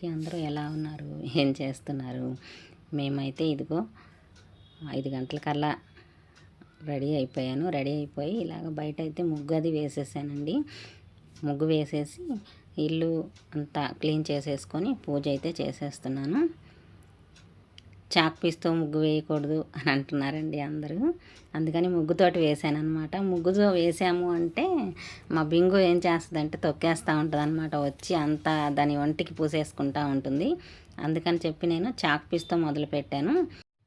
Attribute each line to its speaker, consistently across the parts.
Speaker 1: అందరికీ అందరూ ఎలా ఉన్నారు? ఏం చేస్తున్నారు? మేమైతే ఇదిగో ఐదు గంటలకల్లా రెడీ అయిపోయాను. రెడీ అయిపోయి ఇలాగ బయట అయితే ముగ్గు అది వేసేసానండి. ముగ్గు వేసేసి ఇల్లు అంతా క్లీన్ చేసేసుకొని పూజ అయితే చేసేస్తున్నాను. చాక్ పీస్తో ముగ్గు వేయకూడదు అని అంటున్నారండి అందరూ. అందుకని ముగ్గుతోటి వేసాను అనమాట ముగ్గుతో వేసాము అంటే మా బింగు ఏం చేస్తుందంటే తొక్కేస్తూ ఉంటుంది అనమాట వచ్చి అంతా దాని ఒంటికి పూసేసుకుంటూ ఉంటుంది. అందుకని చెప్పి నేను చాక్ పీస్తో మొదలు పెట్టాను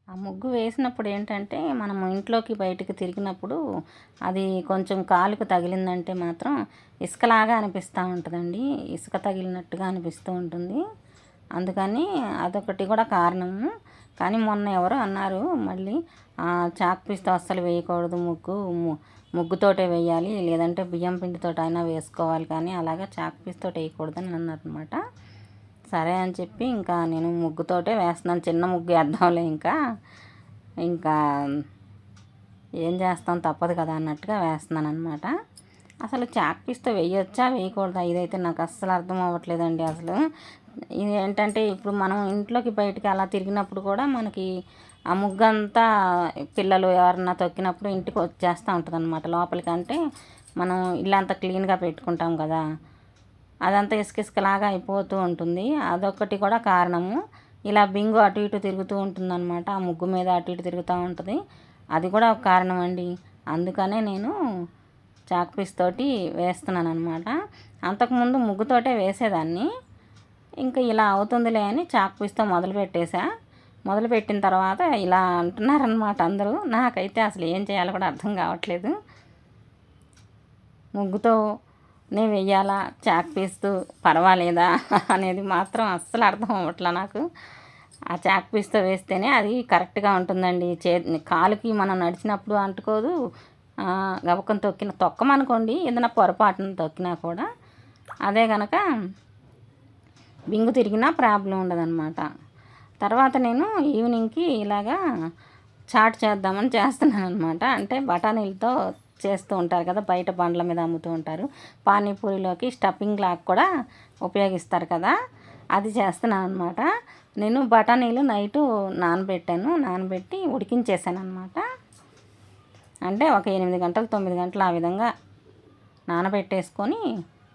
Speaker 1: ఆ ముగ్గు వేసినప్పుడు ఏంటంటే మనం ఇంట్లోకి బయటకు తిరిగినప్పుడు అది కొంచెం కాలుకు తగిలిందంటే మాత్రం ఇసుకలాగా అనిపిస్తూ ఉంటుందండి. ఇసుక తగిలినట్టుగా అనిపిస్తూ ఉంటుంది. అందుకని అదొకటి కూడా కారణము. కానీ మొన్న ఎవరో అన్నారు మళ్ళీ చాక్ పీస్తో అస్సలు వేయకూడదు ముగ్గు ముగ్గుతోటే వేయాలి లేదంటే బియ్యం పిండితో అయినా వేసుకోవాలి కానీ అలాగే చాక్ పీస్తో వేయకూడదు అని అన్నారనమాట సరే అని చెప్పి ఇంకా నేను ముగ్గుతోటే వేస్తున్నాను చిన్న ముగ్గు వేద్దాంలే ఇంకా. ఇంకా ఏం చేస్తాం తప్పదు కదా అన్నట్టుగా వేస్తున్నాను అనమాట అసలు చాక్ పీస్తో వేయొచ్చా? వేయకూడదా? ఇదైతే నాకు అస్సలు అర్థం అవ్వట్లేదండి అసలు. ఇది ఏంటంటే ఇప్పుడు మనం ఇంట్లోకి బయటికి అలా తిరిగినప్పుడు కూడా మనకి ఆ ముగ్గంతా పిల్లలు ఎవరన్నా తొక్కినప్పుడు ఇంటికి వచ్చేస్తూ ఉంటుంది అనమాట లోపలికి అంటే మనం ఇల్లంతా క్లీన్గా పెట్టుకుంటాం కదా. అదంతా ఇసుకిసుకలాగా అయిపోతూ ఉంటుంది. అదొకటి కూడా కారణము. ఇలా బింగు అటు ఇటు తిరుగుతూ ఉంటుందన్నమాట. ఆ ముగ్గు మీద అటు ఇటు తిరుగుతూ ఉంటుంది. అది కూడా ఒక కారణం అండి అందుకనే నేను చాక్ పీస్ తోటి వేస్తున్నాను అనమాట అంతకుముందు ముగ్గుతోటే వేసేదాన్ని. ఇంకా ఇలా అవుతుందిలే అని చాక్ పీస్తో మొదలు పెట్టేశా. మొదలు పెట్టిన తర్వాత ఇలా అంటున్నారనమాట అందరూ. నాకైతే అసలు ఏం చేయాలో కూడా అర్థం కావట్లేదు. ముగ్గుతో నే వెయ్యాలా? చాక్ పీస్తూ పర్వాలేదా? అనేది మాత్రం అస్సలు అర్థం అవ్వట్లా నాకు. ఆ చాక్ పీస్తో వేస్తేనే అది కరెక్ట్గా ఉంటుందండి. చే కాలుకి మనం నడిచినప్పుడు అంటుకోదు. గబకం తొక్కిన తొక్కమనుకోండి ఏదైనా పొరపాటున తొక్కినా కూడా అదే కనుక బింగు తిరిగినా ప్రాబ్లం ఉండదన్నమాట. తర్వాత నేను ఈవినింగ్కి ఇలాగా చాట్ చేద్దామని చేస్తున్నాను అనమాట అంటే బఠానీలతో చేస్తూ ఉంటారు కదా బయట బండ్ల మీద అమ్ముతూ ఉంటారు. పానీపూరిలోకి స్టఫింగ్ లాగా కూడా ఉపయోగిస్తారు కదా అది చేస్తున్నాను అనమాట నేను బఠానీలు నైటు నానబెట్టాను నానబెట్టి ఉడికించేసాను అనమాట అంటే ఒక ఎనిమిది గంటలు తొమ్మిది గంటలు ఆ విధంగా నానబెట్టేసుకొని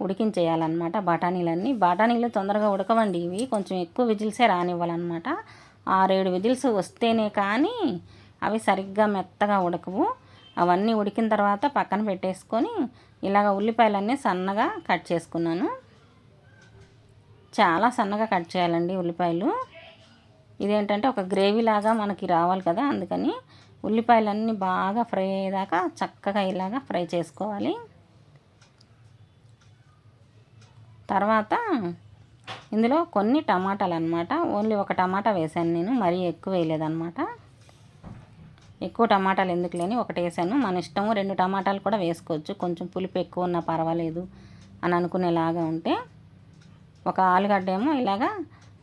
Speaker 1: ఉడికించేయాలన్నమాట బఠానీలన్నీ. బఠానీలు తొందరగా ఉడకవండి. ఇవి కొంచెం ఎక్కువ విజిల్సే రానివ్వాలన్నమాట. ఆరేడు విజిల్స్ వస్తేనే కానీ అవి సరిగ్గా మెత్తగా ఉడకవు. అవన్నీ ఉడికిన తర్వాత పక్కన పెట్టేసుకొని ఇలాగ ఉల్లిపాయలన్నీ సన్నగా కట్ చేసుకున్నాను. చాలా సన్నగా కట్ చేయాలండి ఉల్లిపాయలు. ఇదేంటంటే ఒక గ్రేవీ లాగా మనకి రావాలి కదా అందుకని ఉల్లిపాయలన్నీ బాగా ఫ్రై అయ్యేదాకా చక్కగా ఇలాగా ఫ్రై చేసుకోవాలి. తర్వాత ఇందులో కొన్ని టమాటాలు అనమాట ఓన్లీ ఒక టమాటా వేసాను నేను మరీ ఎక్కువ వేయలేదన్నమాట. ఎక్కువ టమాటాలు ఎందుకు లేని ఒకటి వేసాను. మన ఇష్టము రెండు టమాటాలు కూడా వేసుకోవచ్చు. కొంచెం పులుపు ఎక్కువ ఉన్నా పర్వాలేదు అని అనుకునేలాగా ఉంటే. ఒక ఆలుగడ్డ ఏమో ఇలాగా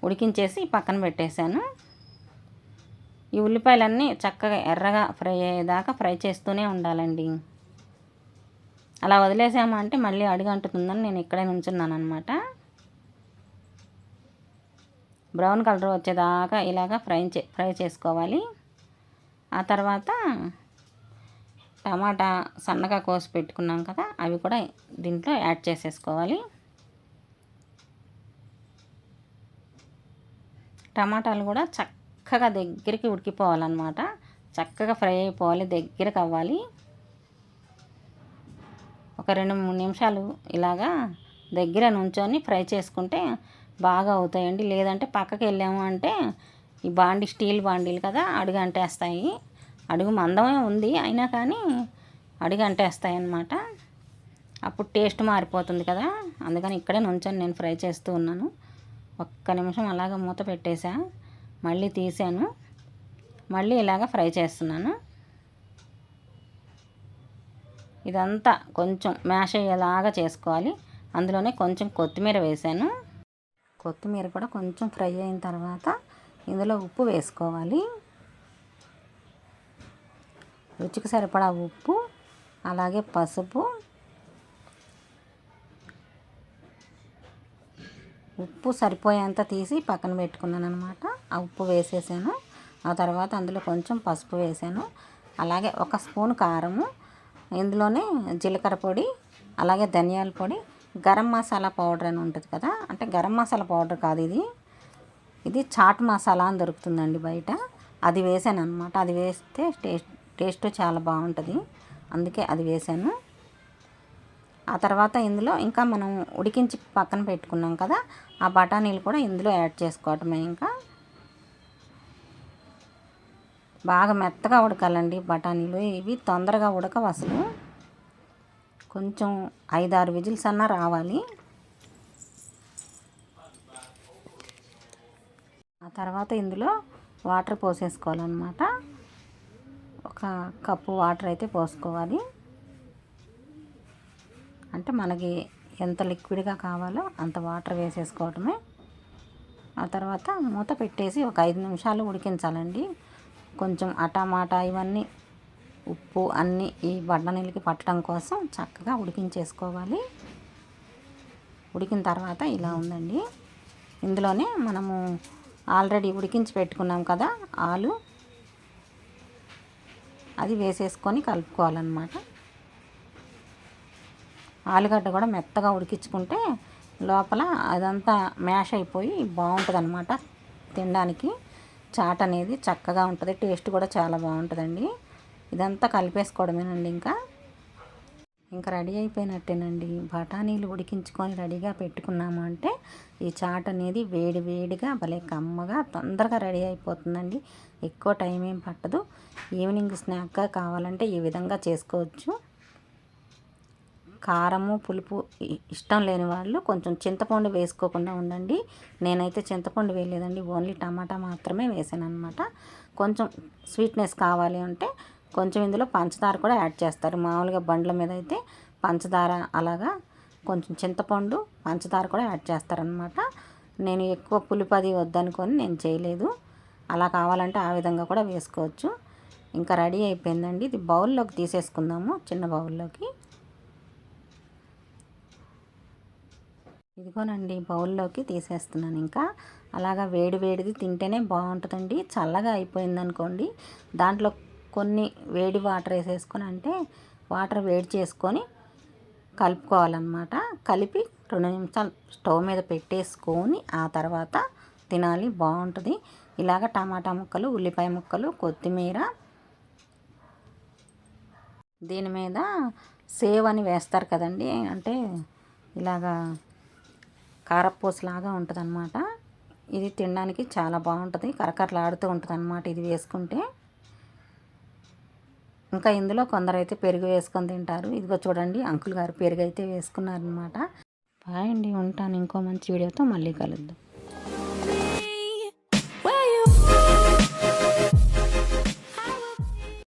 Speaker 1: ఉడికించేసి పక్కన పెట్టేశాను. ఈ ఉల్లిపాయలన్నీ చక్కగా ఎర్రగా ఫ్రై అయ్యేదాకా ఫ్రై చేస్తూనే ఉండాలండి. అలా వదిలేసామంటే మళ్ళీ అడుగంటుతుందని నేను ఇక్కడే నుంచున్నాను అనమాట బ్రౌన్ కలర్ వచ్చేదాకా ఇలాగ ఫ్రై చే ఫ్రై చేసుకోవాలి. ఆ తర్వాత టమాటా సన్నగా కోసి పెట్టుకున్నాం కదా అవి కూడా దీంట్లో యాడ్ చేసేసుకోవాలి. టమాటాలు కూడా చక్కగా దగ్గరికి ఉడికిపోవాలన్నమాట. చక్కగా ఫ్రై అయిపోవాలి దగ్గరకు అవ్వాలి. ఒక రెండు మూడు నిమిషాలు ఇలాగా దగ్గర నుంచొని ఫ్రై చేసుకుంటే బాగా అవుతాయండి. లేదంటే పక్కకి వెళ్ళాము అంటే ఈ బాండి స్టీల్ బాండీలు కదా అడుగు అంటేస్తాయి. అడుగు మందమే ఉంది అయినా కానీ అడుగు అంటేస్తాయి అన్నమాట. అప్పుడు టేస్ట్ మారిపోతుంది కదా. అందుకని ఇక్కడే నుంచొని నేను ఫ్రై చేస్తూ ఉన్నాను. ఒక్క నిమిషం అలాగ మూత పెట్టేసా మళ్ళీ తీసాను మళ్ళీ ఇలాగ ఫ్రై చేస్తున్నాను. ఇదంతా కొంచెం మ్యాష్ అయ్యేలాగా చేసుకోవాలి. అందులోనే కొంచెం కొత్తిమీర వేసాను కొత్తిమీర కూడా కొంచెం ఫ్రై అయిన తర్వాత ఇందులో ఉప్పు వేసుకోవాలి. రుచికి సరిపడా ఉప్పు అలాగే పసుపు ఉప్పు సరిపోయేంత తీసి పక్కన పెట్టుకున్నాను అనమాట ఆ ఉప్పు వేసేసాను. ఆ తర్వాత అందులో కొంచెం పసుపు వేసాను. అలాగే ఒక స్పూన్ కారము ఇందులోనే జీలకర్ర పొడి అలాగే ధనియాల పొడి గరం మసాలా పౌడర్ అని ఉంటుంది కదా అంటే గరం మసాలా పౌడర్ కాదు ఇది. ఇది చాట్ మసాలా అని దొరుకుతుందండి బయట. అది వేసాను అనమాట అది వేస్తే టేస్ట్ టేస్ట్ చాలా బాగుంటుంది. అందుకే అది వేసాను. ఆ తర్వాత ఇందులో ఇంకా మనం ఉడికించి పక్కన పెట్టుకున్నాం కదా ఆ బఠానీలు కూడా ఇందులో యాడ్ చేసుకోవటమే ఇంకా. బాగా మెత్తగా ఉడకాలండి బఠానీలు. ఇవి తొందరగా ఉడకవు అసలు కొంచెం ఐదారు విజిల్స్ అన్నా రావాలి. ఆ తర్వాత ఇందులో వాటర్ పోసేసుకోవాలన్నమాట. ఒక కప్పు వాటర్ అయితే పోసుకోవాలి. అంటే మనకి ఎంత లిక్విడ్గా కావాలో అంత వాటర్ వేసేసుకోవటమే. ఆ తర్వాత మూత పెట్టేసి ఒక ఐదు నిమిషాలు ఉడికించాలండి. కొంచెం అటామాటా ఇవన్నీ ఉప్పు అన్నీ ఈ బఠానీలకి పట్టడం కోసం చక్కగా ఉడికించేసుకోవాలి. ఉడికిన తర్వాత ఇలా ఉందండి. ఇందులోనే మనము ఆల్రెడీ ఉడికించి పెట్టుకున్నాం కదా ఆలు. అది వేసేసుకొని కలుపుకోవాలన్నమాట. ఆలుగడ్డ కూడా మెత్తగా ఉడికించుకుంటే లోపల అదంతా మ్యాష్ అయిపోయి బాగుంటుంది అనమాట తినడానికి. చాట్ అనేది చక్కగా ఉంటుంది. టేస్ట్ కూడా చాలా బాగుంటుందండి. ఇదంతా కలిపేసుకోవడమేనండి ఇంకా. ఇంకా రెడీ అయిపోయినట్టేనండి. బఠానీలు ఉడికించుకొని రెడీగా పెట్టుకున్నాము అంటే ఈ చాట్ అనేది వేడి వేడిగా భలే కమ్మగా తొందరగా రెడీ అయిపోతుందండి. ఎక్కువ టైం ఏం పట్టదు. ఈవినింగ్ స్నాక్గా కావాలంటే ఈ విధంగా చేసుకోవచ్చు. కారము పులుపు ఇష్టం లేని వాళ్ళు కొంచెం చింతపండు వేసుకోకుండా ఉండండి. నేనైతే చింతపండు వేయలేదండి. ఓన్లీ టమాటా మాత్రమే వేసాను అనమాట కొంచెం స్వీట్నెస్ కావాలి అంటే కొంచెం ఇందులో పంచదార కూడా యాడ్ చేస్తారు. మామూలుగా బండ్ల మీద అయితే పంచదార అలాగా కొంచెం చింతపండు పంచదార కూడా యాడ్ చేస్తారనమాట నేను ఎక్కువ పులిపది వద్దనుకొని నేను చేయలేదు. అలా కావాలంటే ఆ విధంగా కూడా వేసుకోవచ్చు. ఇంకా రెడీ అయిపోయిందండి. ఇది బౌల్లోకి తీసేసుకుందాము చిన్న బౌల్లోకి. ఇదిగోనండి బౌల్లోకి తీసేస్తున్నాను ఇంకా. అలాగా వేడి వేడిది తింటేనే బాగుంటుందండి. చల్లగా అయిపోయింది అనుకోండి దాంట్లో కొన్ని వేడి వాటర్ వేసేసుకొని అంటే వాటర్ వేడి చేసుకొని కలుపుకోవాలన్నమాట. కలిపి రెండు నిమిషాలు స్టవ్ మీద పెట్టేసుకొని ఆ తర్వాత తినాలి బాగుంటుంది. ఇలాగ టమాటా ముక్కలు ఉల్లిపాయ ముక్కలు కొత్తిమీర దీని మీద సేవ్ అని వేస్తారు కదండి. అంటే ఇలాగా కారపూసలాగా ఉంటుంది అనమాట ఇది తినడానికి చాలా బాగుంటుంది. కరకరలాడుతూ ఉంటుంది అనమాట ఇది వేసుకుంటే. ఇంకా ఇందులో కొందరైతే పెరుగు వేసుకొని తింటారు. ఇదిగో చూడండి అంకుల్ గారు పెరుగు అయితే వేసుకున్నారనమాట బాయ్ అండి ఉంటాను ఇంకో మంచి వీడియోతో మళ్ళీ కలుద్దాం.